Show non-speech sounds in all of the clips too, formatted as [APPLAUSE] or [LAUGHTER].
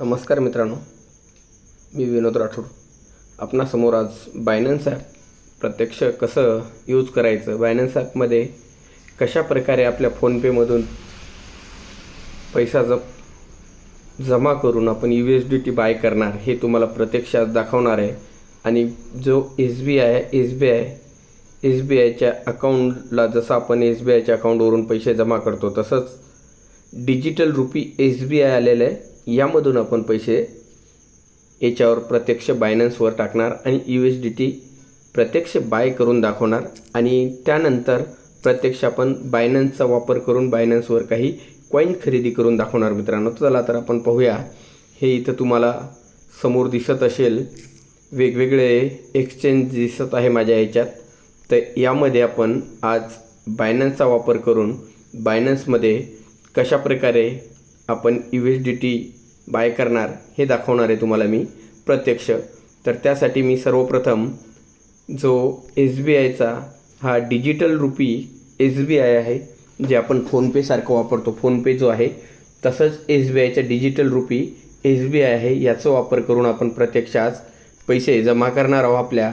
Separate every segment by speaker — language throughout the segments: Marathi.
Speaker 1: नमस्कार मित्रांनो मी विनोद राठोड. आपणासमोर आज बायनन्स ॲप प्रत्यक्ष कसं यूज करायचं बायनन्स ॲपमध्ये कशा प्रकारे आपल्या फोनपेमधून पैसा जप जमा करून आपण U S D T buy करणार हे तुम्हाला प्रत्यक्ष आज दाखवणार आहे. आणि जो S B I S B I S B आयच्या अकाउंटला जसं आपण एस बी आयच्या अकाउंटवरून पैसे जमा करतो तसंच digital rupee S B I आलेलं आहे. यामधून आपण पैसे याच्यावर प्रत्यक्ष बायनन्सवर टाकणार आणि यू एस डी टी प्रत्यक्ष बाय करून दाखवणार. आणि त्यानंतर प्रत्यक्ष आपण बायनन्सचा वापर करून बायनन्सवर काही कॉईन खरेदी करून दाखवणार मित्रांनो. चला तर आपण पाहूया. हे इथं तुम्हाला समोर दिसत असेल. वेगवेगळे एक्सचेंज दिसत आहे माझ्या याच्यात तर यामध्ये आपण आज बायनन्सचा वापर करून बायनन्समध्ये कशा प्रकारे आपण U S D T buy करणार हे दाखवणार आहे तुम्हाला मी प्रत्यक्ष. तर त्यासाठी मी सर्वप्रथम जो एस बी आयचा हा digital rupee S B I आहे जे आपण फोनपेसारखं वापरतो. फोनपे जो आहे तसंच एस बी आयच्या digital rupee S B I आहे याचा वापर करून आपण प्रत्यक्ष आज पैसे जमा करणार आहोत आपल्या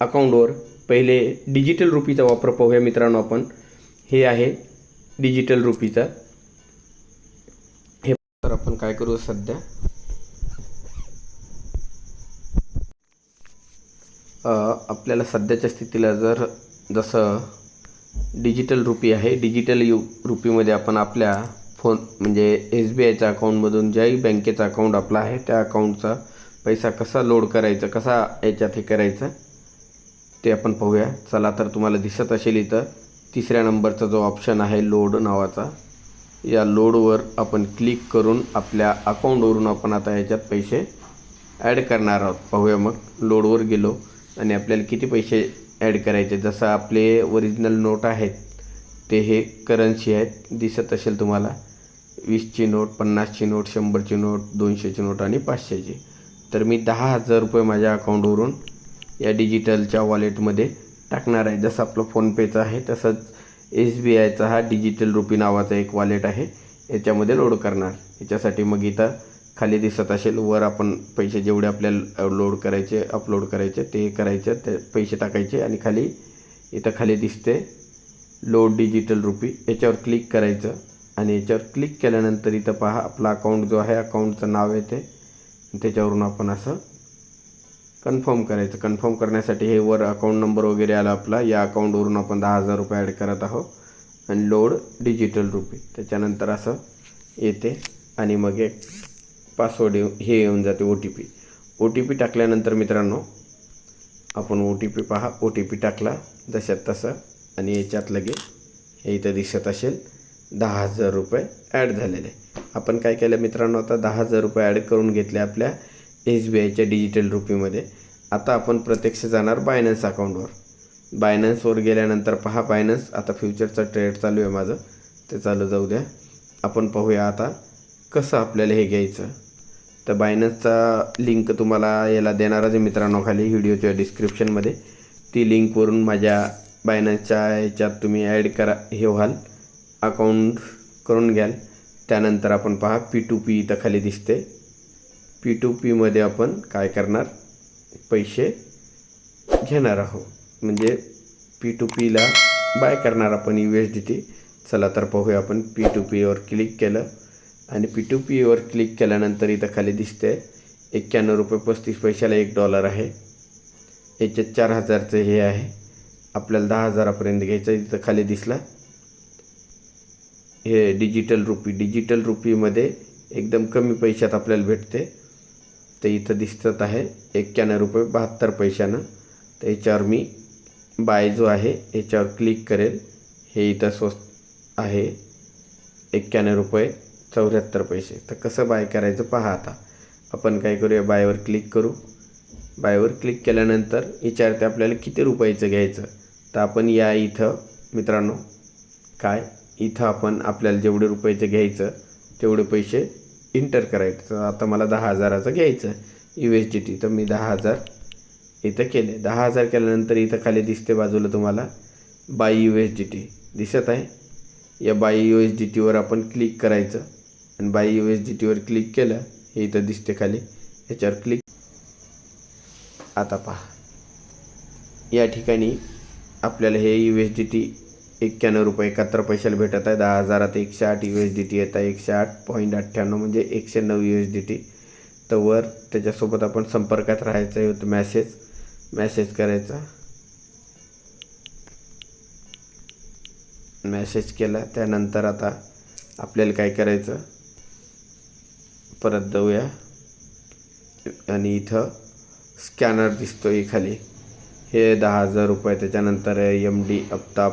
Speaker 1: अकाउंटवर. पहिले डिजिटल रुपीचा वापर पाहूया मित्रांनो आपण. हे आहे डिजिटल रुपीचा आपण काय करू सध्या? आपल्याला सध्याच्या स्थितीला जर जसं डिजिटल रुपी आहे डिजिटल यू रुपीमध्ये आपण आपल्या फोन म्हणजे एस बी आयच्या अकाउंटमधून ज्याही बँकेचा अकाउंट आपला आहे त्या अकाउंटचा पैसा कसा लोड करायचा कसा याच्यात हे करायचं ते आपण पाहूया. चला तर तुम्हाला दिसत असेल इथं तिसऱ्या नंबरचा जो ऑप्शन आहे लोड नावाचा. या लोडवर आपण क्लिक करून आपल्या अकाउंटवरून आपण आता याच्यात पैसे ॲड करणार आहोत. पाहूया मग. लोडवर गेलो आणि आपल्याला किती पैसे ॲड करायचे. जसं आपले ओरिजिनल नोट आहेत ते हे करन्सी आहेत दिसत असेल तुम्हाला. वीसची नोट पन्नासची नोट शंभरची नोट दोनशेची नोट आणि पाचशेची. तर मी दहा हजार रुपये माझ्या अकाउंटवरून या डिजिटलच्या वॉलेटमध्ये टाकणार आहे. जसं आपलं फोनपेचं आहे तसंच एस बी आयचा हा डिजिटल रुपी नावाचा एक वॉलेट आहे. याच्यामध्ये लोड करणार. याच्यासाठी मग इथं खाली दिसत असेल वर आपण पैसे जेवढे आपल्याला लोड करायचे अपलोड करायचे ते करायचे ते पैसे टाकायचे आणि खाली इथं खाली दिसते लोड डिजिटल रुपी. याच्यावर क्लिक करायचं आणि याच्यावर क्लिक केल्यानंतर इथं पहा आपला अकाउंट जो आहे अकाउंटचं नाव येते. त्याच्यावरून आपण असं कन्फर्म करायचं. कन्फर्म करण्यासाठी हे वर अकाउंट नंबर वगैरे आला आपला. या अकाउंटवरून आपण दहा हजार रुपये ॲड करत आहोत. आणि लोड डिजिटल रुपये. त्याच्यानंतर असं येते. आणि मग एक पासवर्ड येऊ हे येऊन जाते O T P O T P टाकल्यानंतर मित्रांनो आपण ओ टी पी पहा. ओ टी पी टाकला जशात तसं. आणि याच्यात लगे हे इथं दिसत असेल दहा हजार रुपये ॲड झालेले. आपण काय केलं मित्रांनो आता दहा हजार रुपये ॲड करून घेतले आपल्या एस बी आयच्या डिजिटल रुपीमध्ये. आता आपण प्रत्यक्ष जाणार बायनन्स अकाउंटवर बायनन्सवर गेल्यानंतर पहा बायनन्स आता फ्युचरचा ट्रेड चालू आहे माझं. ते चालू जाऊ द्या. आपण पाहूया आता कसं आपल्याला हे घ्यायचं. तर बायनन्सचा लिंक तुम्हाला याला देणारच आहे मित्रांनो खाली व्हिडिओच्या डिस्क्रिप्शनमध्ये ती लिंकवरून माझ्या बायनन्सच्या याच्यात तुम्ही ॲड करा हे व्हाल. अकाउंट करून घ्याल. त्यानंतर आपण पहा पी टू पी इथं खाली दिसते. पी टू पीमध्ये आपण काय करणार? पैसे घेणार आहोत. म्हणजे पी टू पीला बाय करणार आपण यू एस डी टी चला तर पाहूया आपण पी टू पीवर क्लिक केलं. आणि पी टू पीवर क्लिक केल्यानंतर इथं खाली दिसते एक्क्याण्णव रुपये पस्तीस पैशाला एक डॉलर आहे. याच्यात चार हजारचं हे आहे. आपल्याला दहा हजारापर्यंत घ्यायचं इथं खाली दिसला. हे डिजिटल रुपी डिजिटल रुपीमध्ये एकदम कमी पैशात आपल्याला भेटते तर इथं दिसत आहे. एक्क्याण्णव रुपये बहात्तर पैशानं. तर याच्यावर मी बाय जो आहे याच्यावर क्लिक करेल. हे इथं स्वस्त आहे. एक्क्याण्णव रुपये चौऱ्याहत्तर पैसे. तर कसं बाय करायचं पहा आता. आपण काय करूया बायवर क्लिक करू. बायवर क्लिक केल्यानंतर विचारते आपल्याला किती रुपयाचं घ्यायचं. तर आपण या इथं मित्रांनो काय? इथं आपण आपल्याला जेवढे रुपयाचं घ्यायचं तेवढे पैसे इंटर करायचं. तर आता मला दहा हजाराचं घ्यायचं यू एस डी टी तर मी दहा हजार इथं केले. दहा हजार केल्यानंतर इथं खाली दिसते बाजूला तुम्हाला. Buy U S D T दिसत आहे. या बाय यू एस डी टीवर आपण क्लिक करायचं. आणि बाय यू एस डी टीवर क्लिक केलं हे इथं दिसते खाली. याच्यावर क्लिक आता पहा. या ठिकाणी आपल्याला हे यू एस डी टी एक्क्याण्णव रुपये एकाहत्तर पैशाला भेटत आहे. दहा हजारात एकशे आठ यू एस डी टी येत आहे. एकशे आठ पॉईंट अठ्ठ्याण्णव म्हणजे एकशे नऊ यू एस डी टी तर वर त्याच्यासोबत आपण संपर्कात राहायचं आहे. होतं मॅसेज मॅसेज करायचा. मॅसेज केला. त्यानंतर आता आपल्याला काय करायचं? परत जाऊया. आणि इथं स्कॅनर दिसतो आहे खाली. हे दहा हजार रुपये. त्याच्यानंतर M D Aftab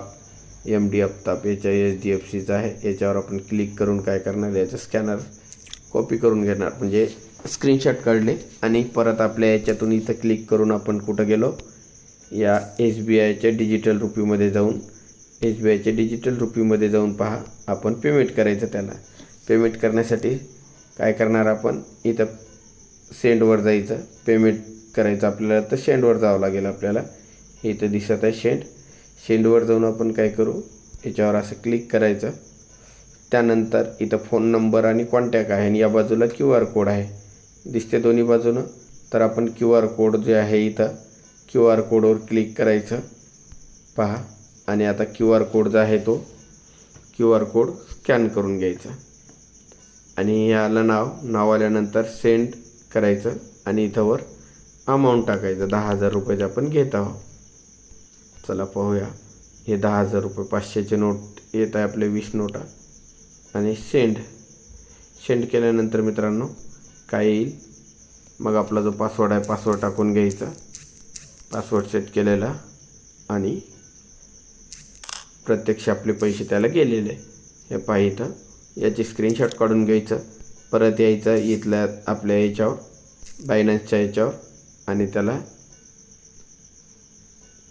Speaker 1: M D Aftab याच्या एच डी एफ सीचा आहे. याच्यावर आपण क्लिक करून काय करणार? याचं स्कॅनर कॉपी करून घेणार. म्हणजे स्क्रीनशॉट काढले आणि परत आपल्या याच्यातून इथं क्लिक करून आपण कुठं गेलो? या एस बी आयच्या डिजिटल रुपीमध्ये जाऊन एस बी आयच्या डिजिटल रुपीमध्ये जाऊन पहा. आपण पेमेंट करायचं त्याला. पेमेंट करण्यासाठी काय करणार आपण? इथं सेंडवर जायचं. पेमेंट करायचं आपल्याला तर शेंडवर जावं लागेल आपल्याला. इथं दिसत आहे शेंड शेंडवर जाऊन आपण काय करू? याच्यावर असं क्लिक करायचं. त्यानंतर इथं फोन नंबर आणि कॉन्टॅक्ट आहे आणि या बाजूला क्यू आर कोड आहे. दिसते दोन्ही बाजूनं? तर आपण क्यू आर कोड जे आहे इथं क्यू आर कोडवर क्लिक करायचं. पहा. आणि आता क्यू आर कोड जो आहे तो क्यू आर कोड स्कॅन करून घ्यायचा. आणि याला नाव नाव आल्यानंतर सेंड करायचं. आणि इथंवर अमाऊंट टाकायचं. दहा हजार रुपयाचं आपण घेत आहोत. चला पाहूया. हे दहा हजार रुपये पाचशेचे नोट येत आहे आपले वीस नोटा. आणि सेंड. सेंड केल्यानंतर मित्रांनो काय येईल? मग आपला जो पासवर्ड आहे पासवर्ड टाकून घ्यायचा. पासवर्ड सेट केलेला. आणि प्रत्यक्ष आपले पैसे त्याला गेलेले. हे पाहिजे याची स्क्रीनशॉट काढून घ्यायचं. परत यायचं इथल्या आपल्या याच्यावर बायनान्सच्या याच्यावर. आणि त्याला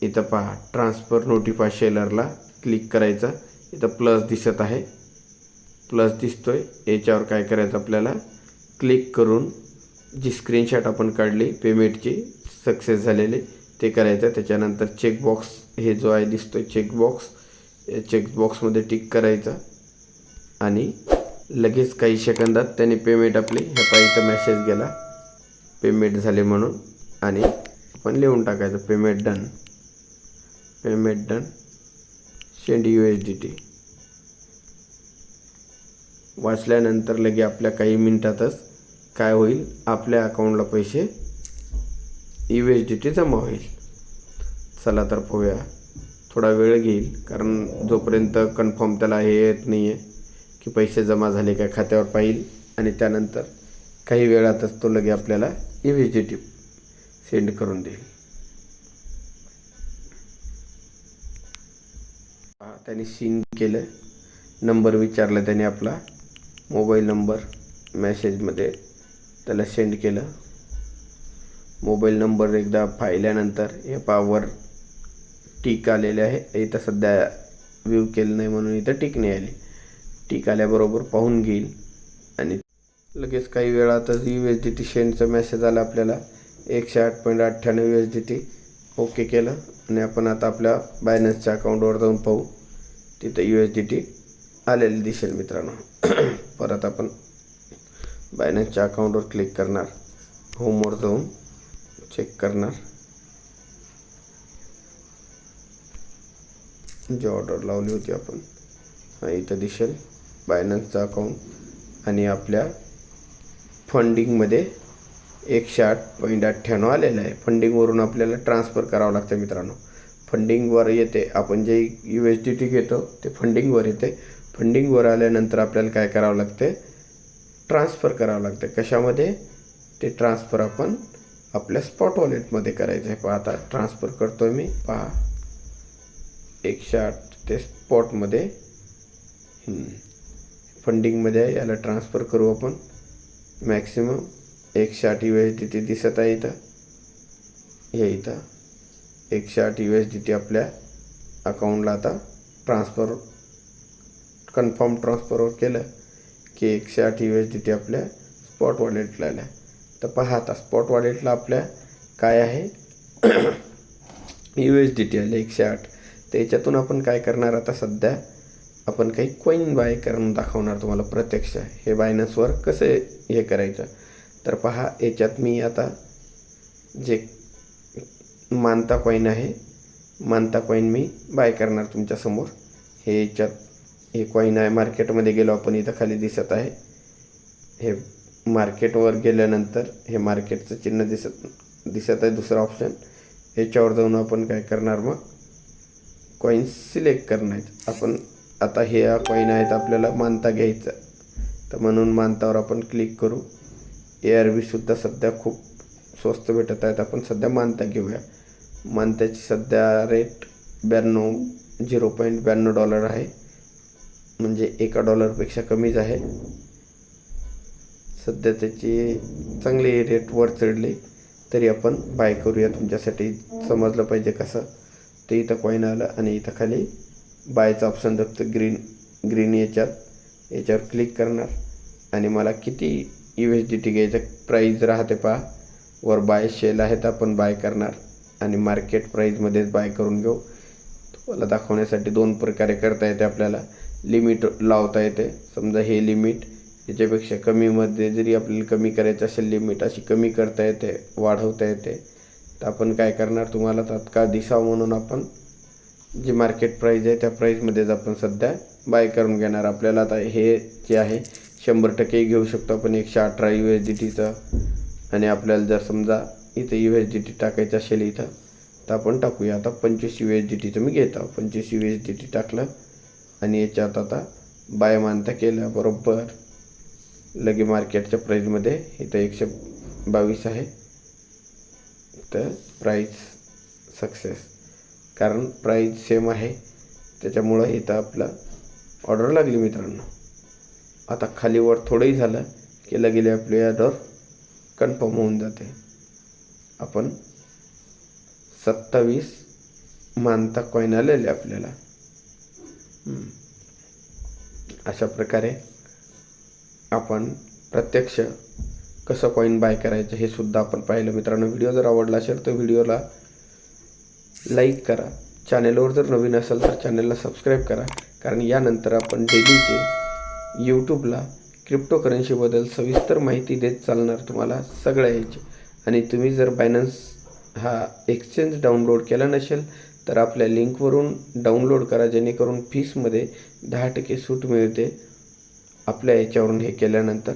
Speaker 1: इथं पहा ट्रान्सफर नोटिफाय शेलरला क्लिक करायचं. इथं प्लस दिसत आहे. प्लस दिसतो आहे याच्यावर काय करायचं आपल्याला? क्लिक करून जी स्क्रीनशॉट आपण काढली पेमेंटची सक्सेस झालेली ते करायचं. त्याच्यानंतर चेकबॉक्स हे जो आहे दिसतो आहे चेकबॉक्स या चेकबॉक्समध्ये टिक करायचं. आणि लगेच काही सेकंदात त्याने पेमेंट आपली ह्या पाहिजे मेसेज गेला. पेमेंट झाले म्हणून. आणि आपण लिहून टाकायचं payment done payment done send U S D T वाचल्यानंतर लगे आपल्या काही मिनिटातच काय होईल? आपल्या अकाउंटला पैसे यू एस डी टी जमा होईल. चला तर पाहूया. थोडा वेळ घेईल कारण जोपर्यंत कन्फर्म त्याला हे येत नाही आहे की पैसे जमा झाले काय खात्यावर पाहिल. आणि त्यानंतर काही वेळातच तो लगे आपल्याला U S D T send करून देईल. त्याने सीन केलं. नंबर विचारला त्याने आपला. मोबाईल नंबर मॅसेजमध्ये त्याला सेंड केलं. मोबाईल नंबर एकदा पाहिल्यानंतर हे पावर टीक आलेले आहे. इथं सध्या व्ह्यू केलं नाही म्हणून इथं टीक नाही आली. टीक आल्याबरोबर पाहून घेईल. आणि लगेच काही वेळातच यू एस डी टी सेंडचा मेसेज आला आपल्याला. एकशे आठ पॉईंट अठ्ठ्याण्णव U S D T okay केलं. आणि आपण आता आपल्या बायनन्सच्या अकाउंटवर जाऊन पाहू. तिथं यू एस डी टी आलेली दिसेल मित्रांनो. [CLEARS THROAT] परत आपण बायनन्सच्या अकाउंटवर क्लिक करणार. होमवर जाऊन चेक करणार. जी ऑर्डर लावली होती आपण इथं दिसेल. बायनन्सचं अकाउंट आणि आपल्या फंडिंगमध्ये एकशे आठ पॉईंट अठ्ठ्याण्णव आलेलं आहे. फंडिंगवरून आपल्याला ट्रान्सफर करावं लागतं मित्रांनो. फंडिंगवर येते. आपण जे यू एस डी टी घेतो ते फंडिंगवर येते. फंडिंगवर आल्यानंतर आपल्याला काय करावं लागते? ट्रान्सफर करावं लागतं. कशामध्ये? ते ट्रान्सफर आपण आपल्या स्पॉट वॉलेटमध्ये करायचं आहे पहा आता ट्रान्सफर करतो आहे मी. पहा. एकशे आठ ते स्पॉटमध्ये फंडिंगमध्ये आहे. याला ट्रान्सफर करू आपण. मॅक्सिमम एकशे आठ यू एस डी टी दिसत आहे इथं. हे इथं. एकशे आठ यू एस डी टी आपल्या अकाउंटला आता ट्रान्सफर कन्फर्म ट्रान्सफरवर केलं की एकशे आठ यू एस डी टी आपल्या स्पॉट वॉलेटला आल्या. तर पहा आता स्पॉट वॉलेटला आपल्या काय आहे? यू एस डी टी आले एकशे आठ तर याच्यातून आपण काय करणार आता सध्या? आपण काही कॉईन बाय करून दाखवणार तुम्हाला प्रत्यक्ष. हे बायनन्सवर कसं हे करायचं? तर पहा याच्यात मी आता जे मानता कॉईन आहे मानता कॉईन मी बाय करणार तुमच्यासमोर हे याच्यात हे कॉईन आहे मार्केटमध्ये गेलो आपण इथं खाली दिसत आहे. हे मार्केटवर गेल्यानंतर हे मार्केटचं चिन्ह दिसत दिसत आहे दुसरा ऑप्शन याच्यावर जाऊन आपण काय करणार मग? कॉईन सिलेक्ट करणार आहेत आपण आता हे कॉईन आहेत आपल्याला मानता घ्यायचं. तर म्हणून मानतावर आपण क्लिक करू. ए आर बीसुद्धा सध्या खूप स्वस्त भेटत आहेत. आपण सध्या मानता घेऊया. मानताची सध्या रेट ब्याण्णव झिरो पॉईंट ब्याण्णव डॉलर आहे. म्हणजे एका डॉलरपेक्षा कमीच आहे. सध्या त्याची चांगली रेट वर चढली तरी आपण बाय करूया. तुमच्यासाठी समजलं पाहिजे कसं. ते इथं कॉईन आलं आणि इथं खाली बायचं ऑप्शन दाखतं ग्रीन ग्रीन याच्यात. याच्यावर क्लिक करणार. आणि मला किती यू एस डी टी घ्यायचं प्राईज राहते पहा. वर बाय शेल आहेत आपण बाय करणार. आणि मार्केट प्राईजमध्येच बाय करून घेऊ. तुम्हाला दाखवण्यासाठी दोन प्रकारे करता येते आपल्याला. लिमिट लावता येते. समजा हे लिमिट याच्यापेक्षा कमीमध्ये जरी आपल्याला कमी करायचं असेल लिमिट अशी कमी करता येते वाढवता येते. तर आपण काय करणार? तुम्हाला तात्काळ दिसावं म्हणून आपण जी मार्केट प्राईज आहे त्या प्राईजमध्येच आपण सध्या बाय करून घेणार. आपल्याला आता हे जे आहे शंभर टक्के घेऊ शकतो आपण. एकशे अठरा यू एस डी टीचं आणि आपल्याला जर समजा इथं यू एस डी टी टाकायचं असेल इथं तर आपण टाकूया. आता पंचवीस यू एस डी टीचं मी घेत. आहोत पंचवीस यू एस डी टी टाकलं आणि याच्यात आता बाय मानता केलं बरोबर. लगे मार्केटच्या प्राईजमध्ये इथं एकशे बावीस आहे. तर प्राईज सक्सेस कारण प्राईज सेम आहे. त्याच्यामुळं इथं आपलं ऑर्डर लागली मित्रांनो. आता खालीवर थोडंही झालं की लगेली आपली ऑर्डर कन्फर्म होऊन जाते. आपण सत्तावीस मानता कॉईन आलेले आपल्याला. अशा प्रकारे आपण प्रत्यक्ष कसं कॉईन बाय करायचं हे सुद्धा आपण पाहिलं. मित्रांनो व्हिडिओ जर आवडला असेल तर व्हिडिओला लाईक करा. चॅनेलवर जर नवीन असेल तर चॅनेलला सबस्क्राईब करा. कारण यानंतर आपण डेलीचे यूट्यूबला क्रिप्टो करन्सीबद्दल सविस्तर माहिती देत चालणार तुम्हाला सगळ्या याची. आणि तुम्ही जर बायनान्स हा एक्सचेंज डाउनलोड केला नसेल तर आपल्या लिंकवरून डाउनलोड करा जेणेकरून फीसमध्ये दहा टक्के सूट मिळते आपल्या याच्यावरून हे केल्यानंतर.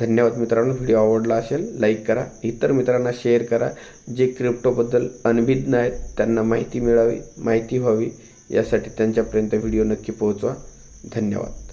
Speaker 1: धन्यवाद मित्रांनो व्हिडिओ आवडला असेल लाईक करा. इतर मित्रांना शेअर करा. जे क्रिप्टोबद्दल अनभिज्ञ आहेत त्यांना माहिती मिळावी माहिती व्हावी. यासाठी त्यांच्यापर्यंत व्हिडिओ नक्की पोहोचवा. धन्यवाद.